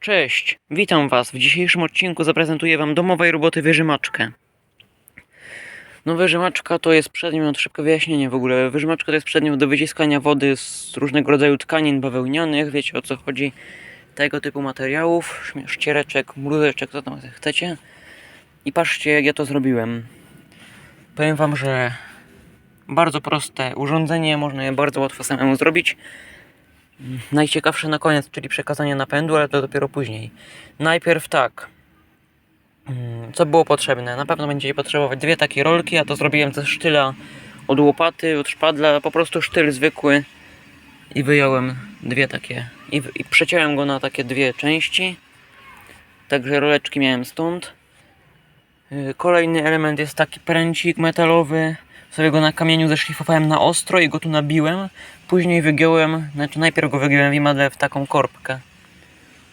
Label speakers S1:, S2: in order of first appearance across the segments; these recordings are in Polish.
S1: Cześć, witam Was. W dzisiejszym odcinku zaprezentuję Wam domowej roboty wyżymaczkę. No wyżymaczka to jest przedmiot, szybkie wyjaśnienie w ogóle. Wyżymaczka to jest przedmiot do wyciskania wody z różnego rodzaju tkanin bawełnianych, wiecie o co chodzi. Tego typu materiałów, ściereczek, mruzeczek, co tam chcecie. I patrzcie jak ja to zrobiłem. Powiem Wam, że bardzo proste urządzenie, można je bardzo łatwo samemu zrobić. Najciekawsze na koniec, czyli przekazanie napędu, ale to dopiero później. Najpierw tak. Mm, Co było potrzebne? Na pewno będziecie potrzebować dwie takie rolki. Ja to zrobiłem ze sztyla od łopaty, od szpadla, po prostu sztyl zwykły. I wyjąłem dwie takie. I, I przeciąłem go na takie dwie części. Także roleczki miałem stąd. Yy, Kolejny element jest taki pręcik metalowy. Sobie go na kamieniu zeszlifowałem na ostro i go tu nabiłem. Później wygiąłem, znaczy najpierw go wygiąłem w imadle w taką korbkę.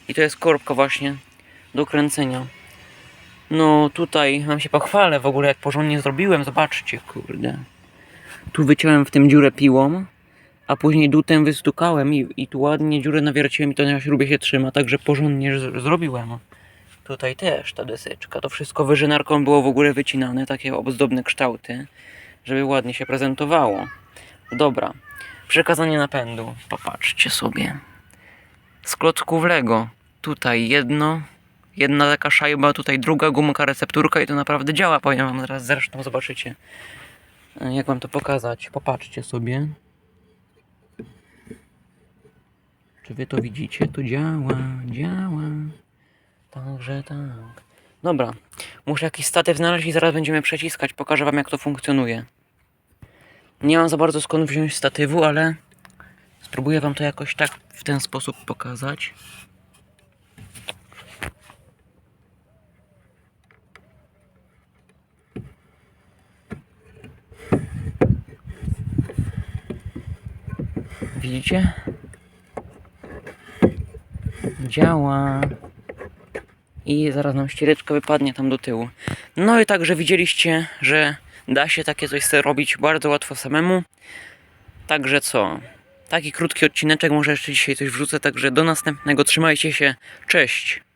S1: I to jest korbka właśnie do kręcenia. No tutaj wam się pochwalę w ogóle jak porządnie zrobiłem, zobaczcie, kurde. Tu wyciąłem w tym dziurę piłą, a później dutem wystukałem i, i tu ładnie dziurę nawierciłem i to na śrubie się trzyma, także porządnie zrobiłem. Tutaj też ta deseczka, to wszystko wyżynarką było w ogóle wycinane, takie ozdobne kształty, żeby ładnie się prezentowało. Dobra, przekazanie napędu, popatrzcie sobie. Z klocków Lego, tutaj jedno, jedna taka szajba, tutaj druga gumka, recepturka i to naprawdę działa, powiem wam zaraz, zresztą zobaczycie. E, Jak wam to pokazać? Popatrzcie sobie. Czy wy to widzicie? To działa, działa. Także tak. Dobra, muszę jakiś statyw znaleźć i zaraz będziemy przeciskać. Pokażę wam jak to funkcjonuje. Nie mam za bardzo skąd wziąć statywu, ale spróbuję wam to jakoś tak w ten sposób pokazać. Widzicie? Działa. I zaraz nam ściereczka wypadnie tam do tyłu. No i także widzieliście, że da się takie coś robić bardzo łatwo samemu. Także co? Taki krótki odcineczek, może jeszcze dzisiaj coś wrzucę, także do następnego. Trzymajcie się. Cześć!